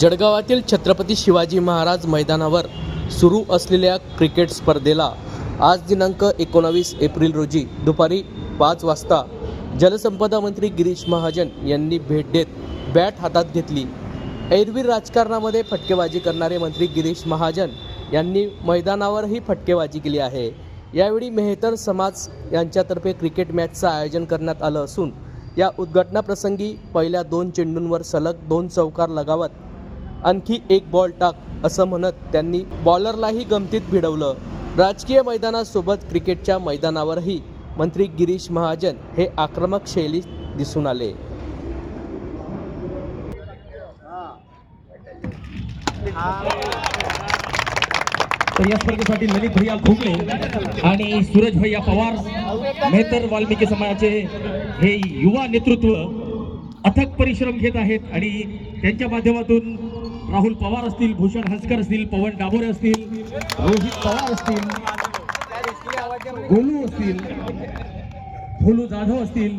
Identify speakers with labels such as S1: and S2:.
S1: जळगावातील छत्रपती शिवाजी महाराज मैदानावर सुरू असलेल्या क्रिकेट स्पर्धेला आज दिनांक एकोणावीस एप्रिल रोजी दुपारी पाच वाजता जलसंपदा मंत्री गिरीश महाजन यांनी भेट देत बॅट हातात घेतली. एरवी राजकारणामध्ये फटकेबाजी करणारे मंत्री गिरीश महाजन यांनी मैदानावरही फटकेबाजी केली आहे. यावेळी मेहतर समाज यांच्यातर्फे क्रिकेट मॅचचं आयोजन करण्यात आलं असून या उद्घाटनाप्रसंगी पहिल्या दोन चेंडूंवर सलग दोन चौकार लगावत आणखी एक बॉल टाक असं म्हणत त्यांनी बॉलरलाही गमतीत भिडवलं. राजकीय मैदानासोबत क्रिकेटच्या मैदानावरही मंत्री गिरीश महाजन हे आक्रमक शैलीत दिसून आले.
S2: तर या स्पर्धेसाठी ललित भैया घुमले आणि सूरज भैया पवार मेहतर वाल्मिकी समाजाचे हे युवा नेतृत्व अथक परिश्रम घेत आहेत आणि त्यांच्या माध्यमातून राहुल पवार असतील भूषण हसकर असतील पवन डाबोरे असतील रोहित पवार असतील गोलू असतील भोलू जाधव असतील.